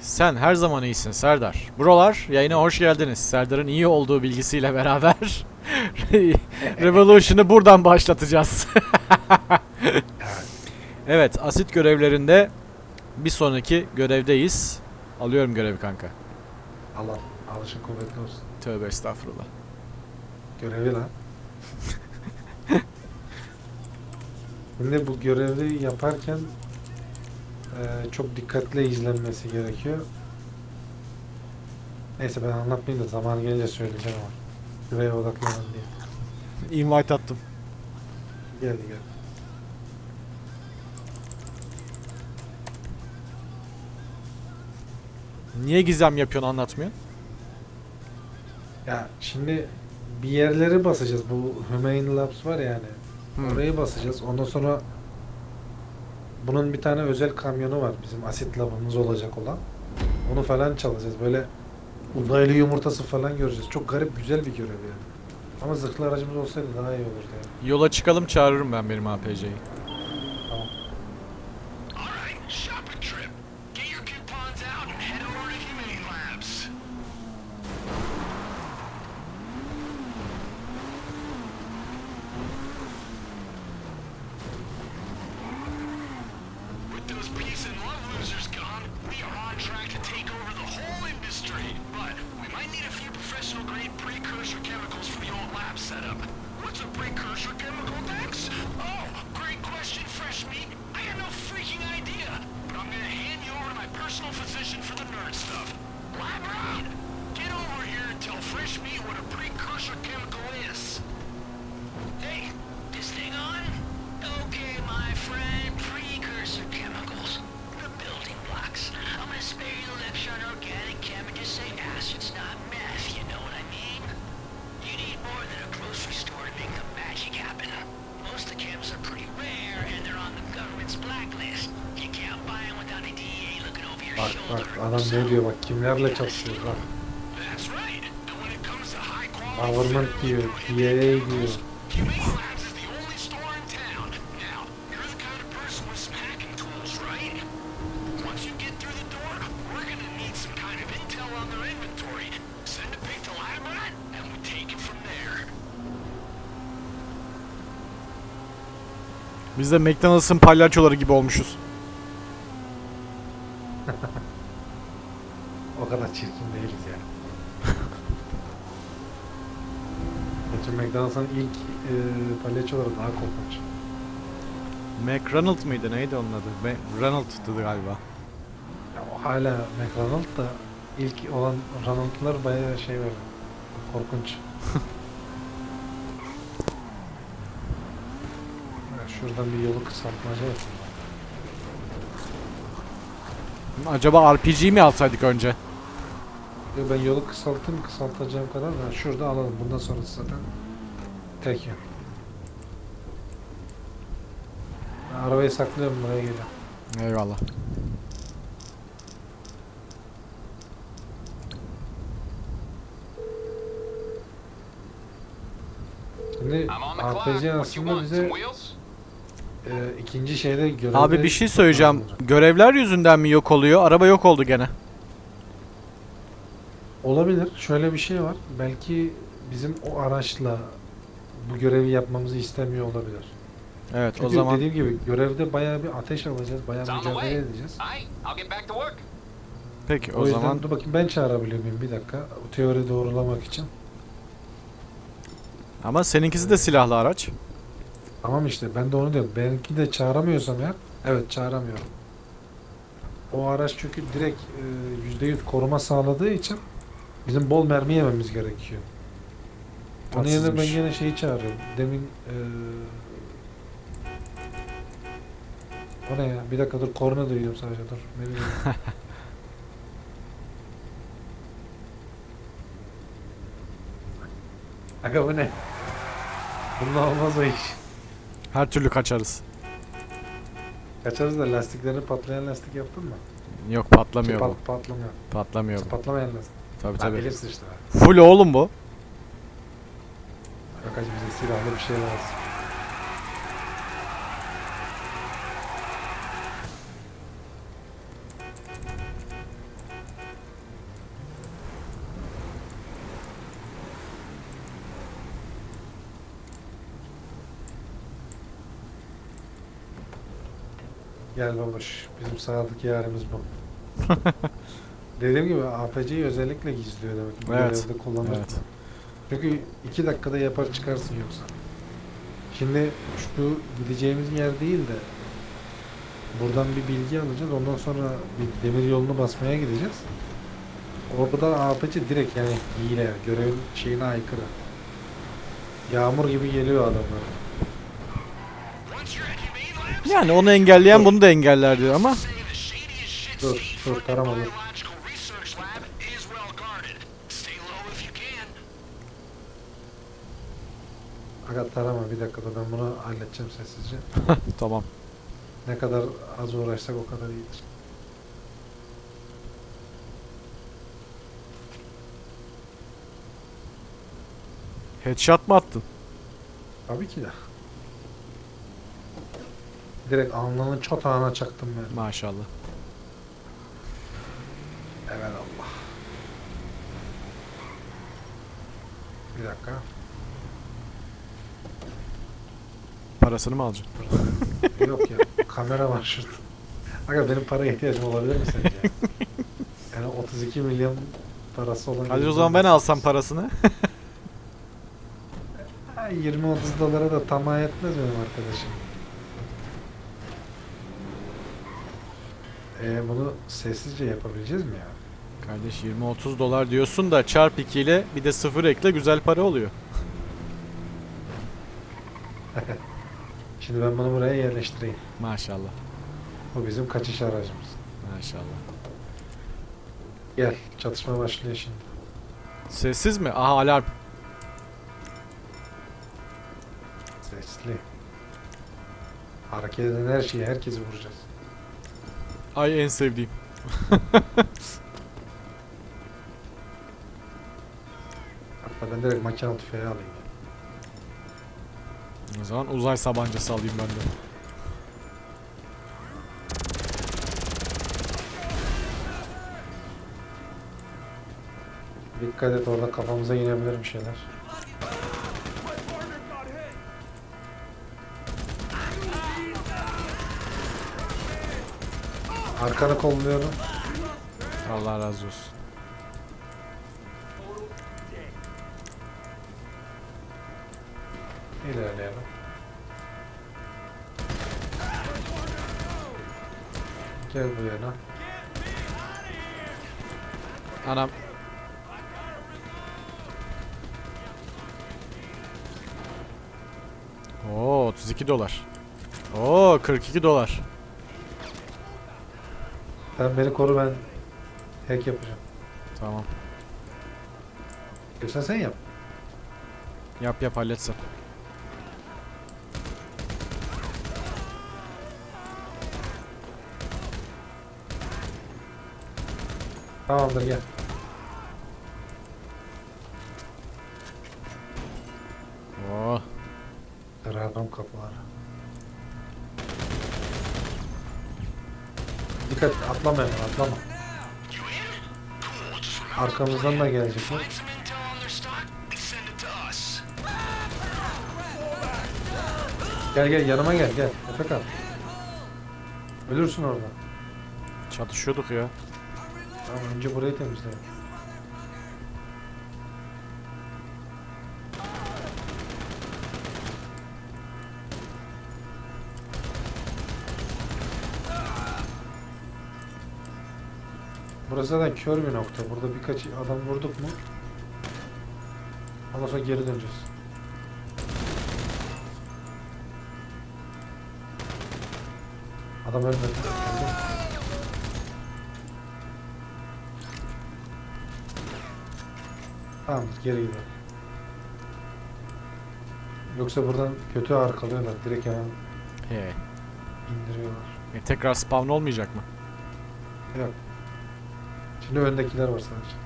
Sen her zaman iyisin Serdar. Buralar yayına hoş geldiniz. Serdar'ın iyi olduğu bilgisiyle beraber Revolution'ı buradan başlatacağız. evet, asit görevlerinde bir sonraki görevdeyiz. Alıyorum görevi kanka. Allah alışın kuvvetli olsun. Tövbe estağfurullah. Görevi lan. Şimdi bu görevi yaparken eee, çok dikkatli izlenmesi gerekiyor. Neyse ben anlatmayayım da zaman gelince söyleyeceğim ama. Göreve odaklanın diye. Invite attım. Geldi geldi. Niye gizem yapıyorsun anlatmıyorsun? Ya şimdi bir yerleri basacağız. Bu Humane Labs var yani. Hmm. Orayı basacağız. Ondan sonra bunun bir tane özel kamyonu var. Bizim asit labımız olacak olan. Onu falan çalacağız. Böyle uzaylı yumurtası falan göreceğiz. Çok garip güzel bir görev yani. Ama zırhlı aracımız olsaydı daha iyi olurdu yani. Yola çıkalım çağırırım ben benim APC'yi. Need a few professional grade precursor chemicals for old lab setup. What's a precursor chemical, Dex? Oh, great question, Fresh Meat. I got no freaking idea. Send a pic to LabRat, and we take it from there. Biz de McDonald's'ın palyaçoları gibi olmuşuz. O kadar çirkin değiliz yani. McDonald's'ın ilk e, palyaçoları daha korkunç. McRonald mıydı? Neydi onun adı? McRonald'dı galiba. Ya o hala McDonald da ilk olan Ronald'lar bayağı şey var. Korkunç. Ya Şuradan bir yolu kısaltmaca yapayım. Acaba RPG mi alsaydık önce? Yo, ben yolu kısaltayım kısaltacağım kadar da şurada alalım. Bundan sonrası zaten Ben arabayı saklıyorum buraya geliyorum. Eyvallah. Şimdi. RPG aslında bize e, ikinci şeyde görevde... Abi bir şey söyleyeceğim. Görevler yüzünden mi yok oluyor? Araba yok oldu gene. Olabilir. Şöyle bir şey var. Belki bizim o araçla bu görevi yapmamızı istemiyor olabilir. Evet Çünkü o zaman dediğim gibi görevde bayağı bir ateş alacağız, bayağı mücadele edeceğiz. Peki O, o yüzden zaman dur bakayım ben çağırabiliyor muyum bir dakika. O teori doğrulamak için. ama seninkisi de silahlı araç. Tamam işte ben de onu diyorum. Benimki de çağıramıyorsam eğer, evet çağıramıyorum. O araç çünkü direkt e, %100 koruma sağladığı için bizim bol mermi yememiz gerekiyor. Onun yerine ben yine şeyi çağırıyorum. Demin e, o ne ya? Bir dakika dur korna duyuyorum sadece dur. Ne bileyim. Aga bu ne? Bununla olmaz o iş. Her türlü kaçarız. Kaçarız da lastiklerini patlayan lastik yaptın mı? Yok Şey, patlamıyor bu. pat- patlamıyor. Patlamıyor bu. Patlamayan lastik. Tabii tabii. bilirsin işte. Full oğlum bu bir silahlı bir şey lazım. Gel babuş. Bizim sadık yarimiz bu. Dediğim gibi APC'yi özellikle gizliyor demek. Evet. Görevde kullanır. Evet. Çünkü iki dakikada yapar çıkarsın yoksa. Şimdi şu gideceğimiz yer değil de buradan bir bilgi alacağız. Ondan sonra bir demir yolunu basmaya gideceğiz. Orada APC direkt yani hile, görevin şeyine aykırı. Yağmur gibi geliyor adamlar. Yani onu engelleyen bunu da engeller diyor ama Dur, dur, tarama dur. Aga tarama bir dakikada ben bunu halledeceğim sessizce. tamam. Ne kadar az uğraşsak o kadar iyidir. Headshot mı attın? Tabii ki de. Direkt alnının çatağına çaktım ben. Maşallah. Evet Allah. Bir dakika. Parasını mı alacaksın? Yok ya. kamera var şurada. Aga benim paraya ihtiyacım olabilir mi sence? Yani 32 milyon parası olan... Hadi o zaman ben alsam parasını. Ha, 20-30 dolara da tamah etmez benim arkadaşım. Ee, bunu sessizce yapabileceğiz mi ya? Kardeş 20-30 dolar diyorsun da çarp 2 ile bir de sıfır ekle güzel para oluyor. Şimdi ben bunu buraya yerleştireyim. Maşallah. Bu bizim kaçış aracımız. Maşallah. Gel çatışma başlıyor şimdi. Sessiz mi? Aha alarm. Sesli. Hareket eden her şeyi herkesi vuracağız. Ay en sevdiğim. Hatta ben direkt makinalı tüfeği alayım. Zaman uzay sabancası alayım ben de. Dikkat et orada kafamıza inebilir bir şeyler. Arkanı kolluyorum. Allah razı olsun. Gel bu yana. Anam. Oo 32 dolar. Oo 42 dolar. Sen beni koru ben hack yapacağım. Tamam. Yoksa sen yap. Yap yap halletsen. Tamamdır gel. Oo. Kırarım kapıları. Dikkat atlama hemen atlama. Arkamızdan da gelecekler. Gel gel yanıma gel gel. Efekan. Ölürsün orada. Çatışıyorduk ya. Tamam önce burayı temizle. Burası zaten kör bir nokta. Burada birkaç adam vurduk mu? Ondan sonra geri döneceğiz. Adam ölmedi. Öldü mü? Tamam geri gidelim. Yoksa buradan kötü arkalıyorlar. Direkt hemen He. indiriyorlar. E, tekrar spawn olmayacak mı? Yok. Şimdi öndekiler var sadece.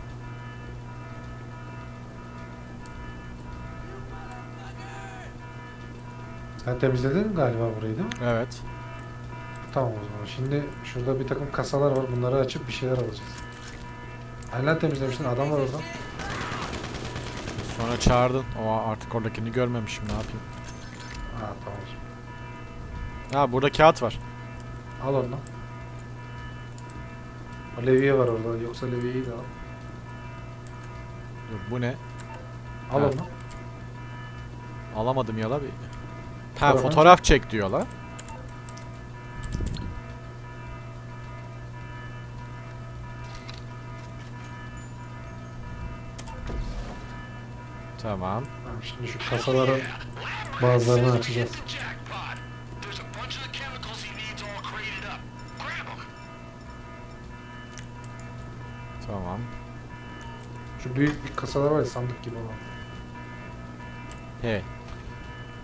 Sen temizledin galiba burayı değil mi? Evet. Tamam o zaman. Şimdi şurada bir takım kasalar var. Bunları açıp bir şeyler alacağız. Hala temizlemiştin. Adam var orada. Sonra çağırdın. O artık oradakini görmemişim ne yapayım. Ha tamam. Ha burada kağıt var. Al onu. O levye var orada. Yoksa levyeyi de al. Dur bu ne? Al Ha. onu. Alamadım yala bir. Ha Fotoğraf- fotoğraf çek diyor la. Tamam. Şimdi şu kasaların bazılarını açacağız. Tamam. Şu büyük bir kasalar var ya sandık gibi olan. He.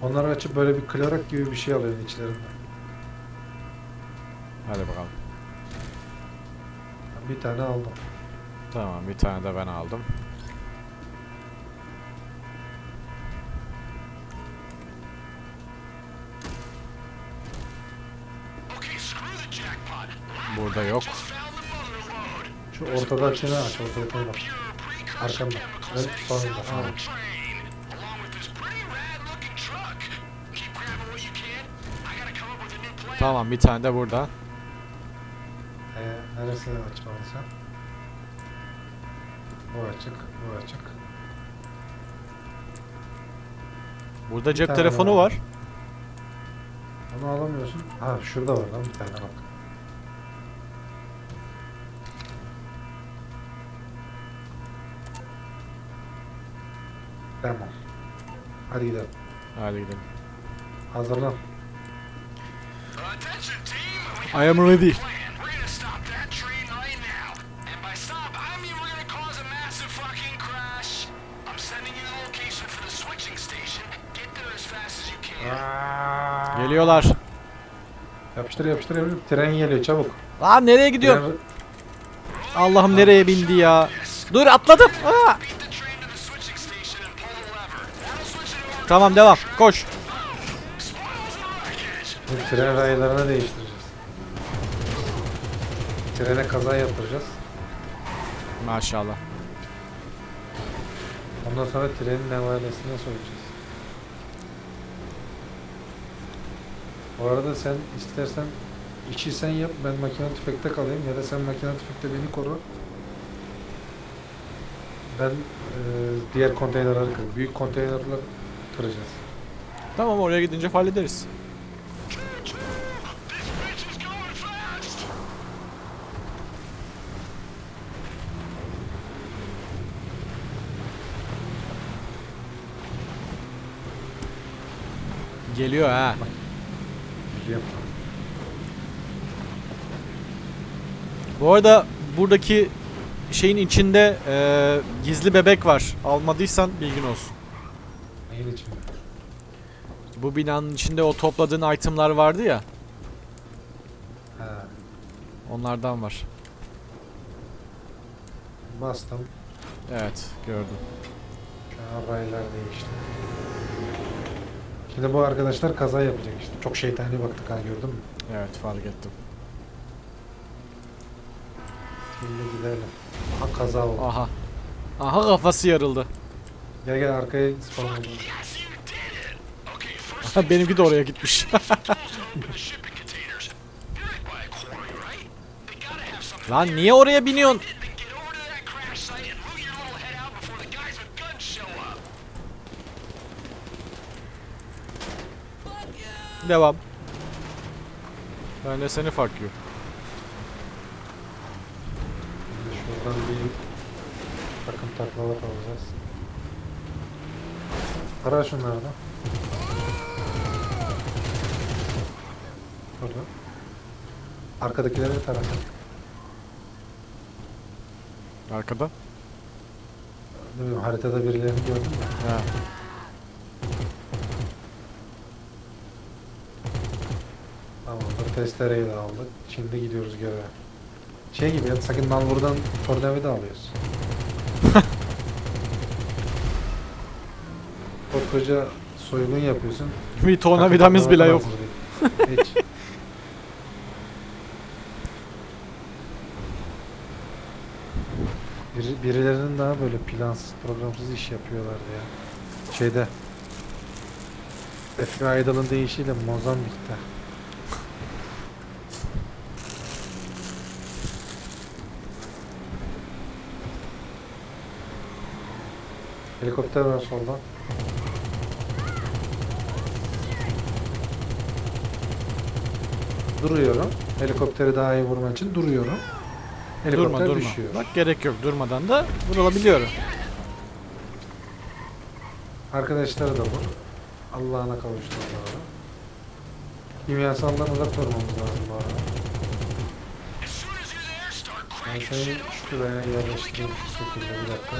Onları açıp böyle bir klarak gibi bir şey alıyorsun içlerinden. Hadi bakalım. Bir tane aldım. Tamam bir tane de ben aldım. Keep grabbing what you can. I gotta come up with a new plan. Tamam bir tane de burada. Ee, neresini açmadın sen? Bu açık, bu açık. Burada cep tane telefonu var. var. Onu alamıyorsun. Ha şurada var lan bir tane bak. Switching station. Get there as fast as you can. Geliyorlar. Yapıştır yapıştır yapıştır. Tren geliyor çabuk. Lan nereye gidiyorsun? Tren- Allah'ım nereye bindi ya? Dur atladım. Aa! Tamam devam. Koş. Tren raylarını değiştireceğiz. Trene kaza yaptıracağız. Maşallah. Ondan sonra trenin nevalesine soyacağız. Bu arada sen istersen içi sen yap ben makine tüfekte kalayım ya da sen makine tüfekte beni koru. Ben e, diğer konteynerleri kır. Büyük konteynerleri kıracağız. Tamam oraya gidince hallederiz. Geliyor ha. Bu arada buradaki şeyin içinde eee, gizli bebek var. Almadıysan bilgin olsun. Neyin için? Bu binanın içinde o topladığın itemlar vardı ya. Ha, Onlardan var. bastım. Evet gördüm. Şu an raylar değişti. Şimdi bu arkadaşlar kaza yapacak işte. Çok şeytani baktık ha gördün mü? Evet fark ettim. Şimdi gidelim. Ha kaza oldu. Aha. Aha kafası yarıldı. Gel gel arkaya spawn oldu. Benimki de oraya gitmiş. tools open the shipping containers. You're right by a quarry, Ara şunları da. Burada. Arkadakileri de tara. Arkada. Ne bileyim haritada birilerini gördüm mü? Ha. Tamamdır testereyi de aldık. Şimdi gidiyoruz göreve. Şey gibi ya sakın Nalbur'dan tornavida alıyoruz. koca soygun yapıyorsun. Bir tornavidamız bile yok. Hiç. Bir, birilerinin daha böyle plansız, programsız iş yapıyorlardı ya. Şeyde. Efe Aydal'ın deyişiyle Mozambik'te. Helikopter var soldan. Duruyorum. Helikopteri daha iyi vurmak için duruyorum. Helikopter durma durma. düşüyor. Bak gerek yok durmadan da vurulabiliyor. Arkadaşları da vur. Allah'ına kavuşturmaları. Kimyasaldan uzak durmamız lazım bu arada. Ben seni şuraya yerleştireyim şekilde bir dakika.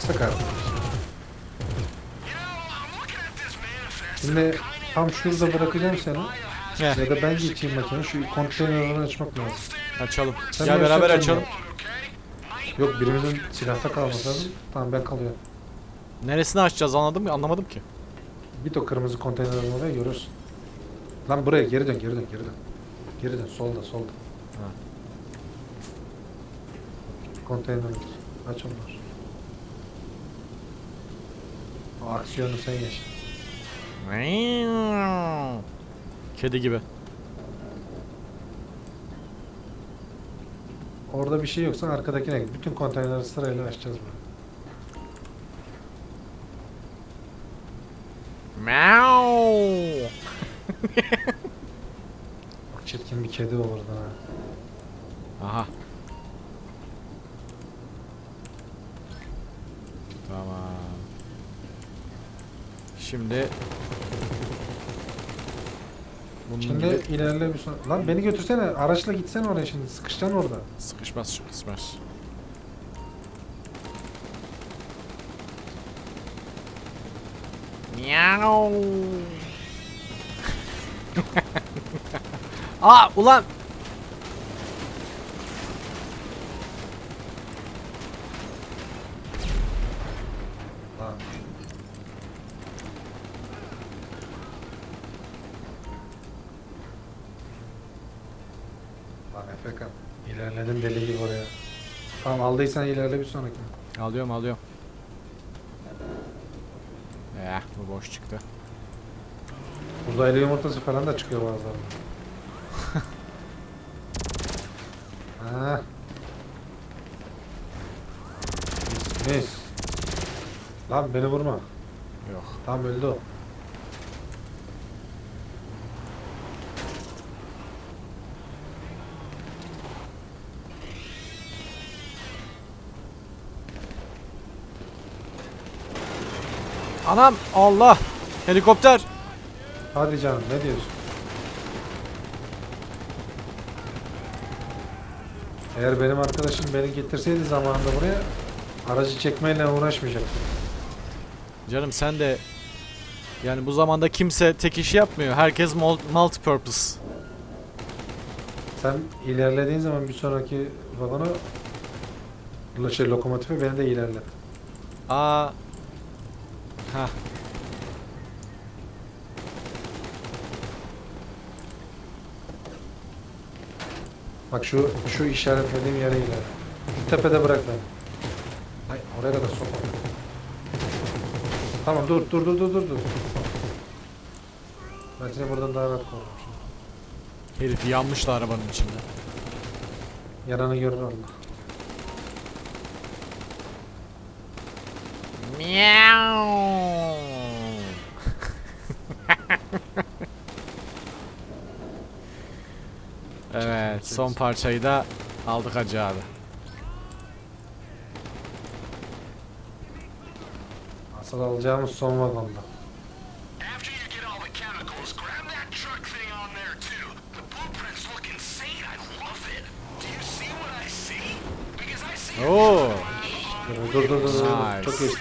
Sık artık. Şimdi tam şurada bırakacağım seni. Heh, Ya da ben geçeyim makine. Şu konteynerleri açmak lazım. açalım. Sen Gel beraber açalım. Yok birimizin silahta kalması lazım. Tamam ben kalıyorum. Neresini açacağız anladım mı? Anlamadım ki. Git o kırmızı konteynerin oraya görürsün. Lan buraya geri dön geri dön geri dön. Geri dön solda solda. Ha. Konteyner aç onlar. O aksiyonu sen yaşa. Kedi gibi. Orada bir şey yoksa arkadakine git. Bütün konteyneri sırayla açacağız böyle. Meow. Çirkin bir kedi olurdu ha. Aha. Tamam. Şimdi bunun Şimdi gibi ilerle bir son. Lan beni götürsene. Araçla gitsene oraya şimdi. Sıkışacaksın orada. sıkışmaz sıkışmaz. Miau. Aa ulan Lan. Lan Efekan. Gibi oraya. Tamam aldıysan ilerle bir sonraki. Alıyorum alıyorum. Eh bu boş çıktı. Uzaylı yumurtası falan da çıkıyor bazılarında. ha. Mis, mis. Lan beni vurma. Yok. Tam öldü o. Anam Allah. Helikopter. Hadi canım ne diyorsun? Eğer benim arkadaşım beni getirseydi zamanında buraya aracı çekmeyle uğraşmayacaktım. Canım sen de yani bu zamanda kimse tek iş yapmıyor. Herkes mul- multi purpose. Sen ilerlediğin zaman bir sonraki vagonu lo- şey, lokomotife beni de ilerlet. Aa. Ha. Bak şu şu işaretlediğim yere ilerle. Şu tepede bırak beni. Ay oraya kadar sokma. Tamam dur dur dur dur dur dur. Ben seni buradan daha rahat korurum şimdi. Herif yanmıştı arabanın içinde. Yaranı görür Allah. Miau. evet, son parçayı da aldık hacı abi. Asıl alacağımız son vagonda. Oo. Dur dur dur dur. dur. Nice. Çok geçti.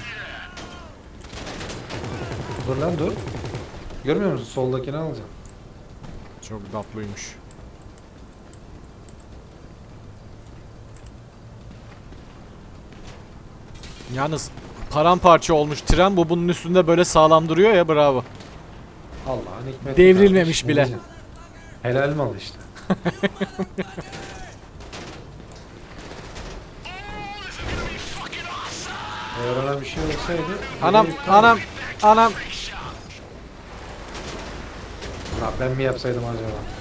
Dur lan dur. Görmüyor musun? Soldakini alacağım. Çok tatlıymış. Yalnız paramparça olmuş tren bu bunun üstünde böyle sağlam duruyor ya bravo. Allah'ın hikmeti. Devrilmemiş bile. Helal mal işte. Eğer ona bir şey olsaydı... Anam iptal anam anam. Lan ben mi yapsaydım acaba?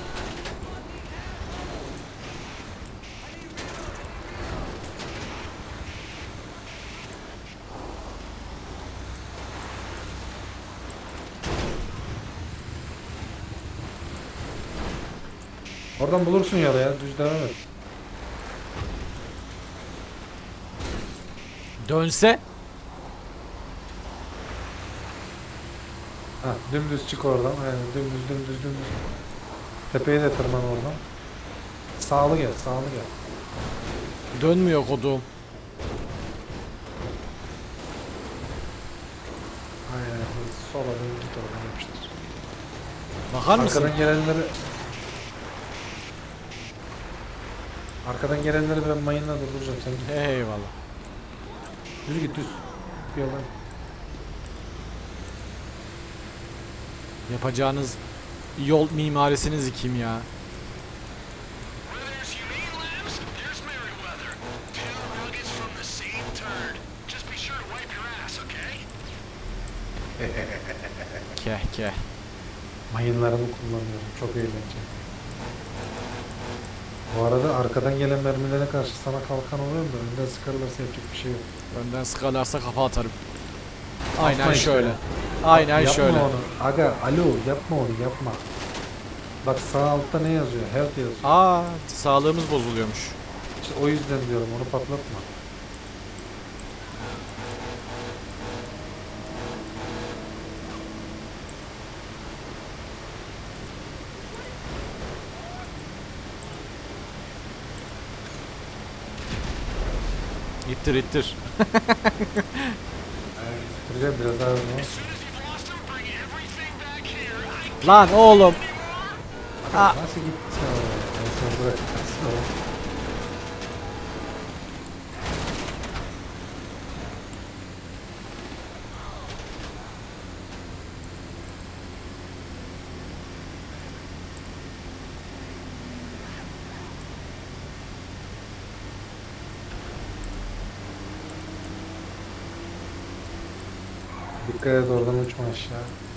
Oradan bulursun ya ya düz devam et. Dönse Ha dümdüz çık oradan. Aynen dümdüz dümdüz dümdüz. Tepeye de tırman oradan. Sağlı gel sağlı gel. dönmüyor kodum. Aynen sola dön git oradan yapıştır. Bakar mısın? Arkadan gelenleri Arkadan gelenleri ben mayınla durduracağım sen git. Eyvallah. Düz git düz. Bir yoldan. Yapacağınız yol mimarisiniz kim ya? Keh keh. Mayınlarımı kullanıyorum. Çok eğlenceli. Bu arada arkadan gelen mermilere karşı sana kalkan oluyor da önden sıkarlarsa yapacak bir şey yok. Önden sıkarlarsa kafa atarım. Aynen Atma işte. şöyle. Aynen yapma şöyle. onu. Aga alo yapma onu yapma. Bak sağ altta ne yazıyor? Health yazıyor. Aa, sağlığımız bozuluyormuş. İşte o yüzden diyorum onu patlatma. İttir ittir. Biraz daha Lan oğlum. Aa. Nasıl gitti sen? Dikkat et oradan uçma aşağı.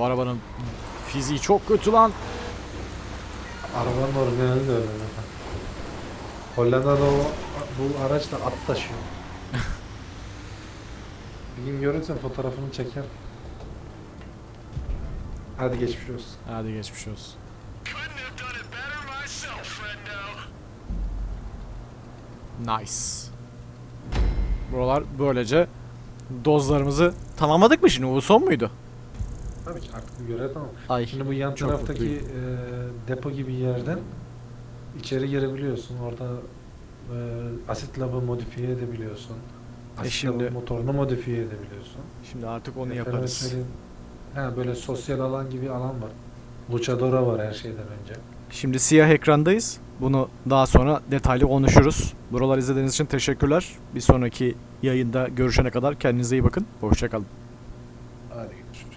Bu arabanın fiziği çok kötü lan. Arabanın orijinali de öyle. Hollanda'da o bu araçla at taşıyor. Bir gün görürsen fotoğrafını çeker. Hadi geçmiş olsun. Hadi geçmiş olsun. Nice. Buralar böylece dozlarımızı tamamladık mı şimdi? Bu son muydu? Tabii ki artık bir görev tamam. Ay. Şimdi bu yan çok taraftaki mutluyum. e, depo gibi yerden içeri girebiliyorsun. Orada e, asit labı modifiye edebiliyorsun. Asit E şimdi- labı motorunu modifiye edebiliyorsun. Şimdi artık onu Efendime yaparız. söyleyeyim, Ha böyle sosyal alan gibi alan var. Luchadora var her şeyden önce. Şimdi siyah ekrandayız. Bunu daha sonra detaylı konuşuruz. Buralar izlediğiniz için teşekkürler. Bir sonraki yayında görüşene kadar kendinize iyi bakın. Hoşçakalın. Hadi görüşürüz.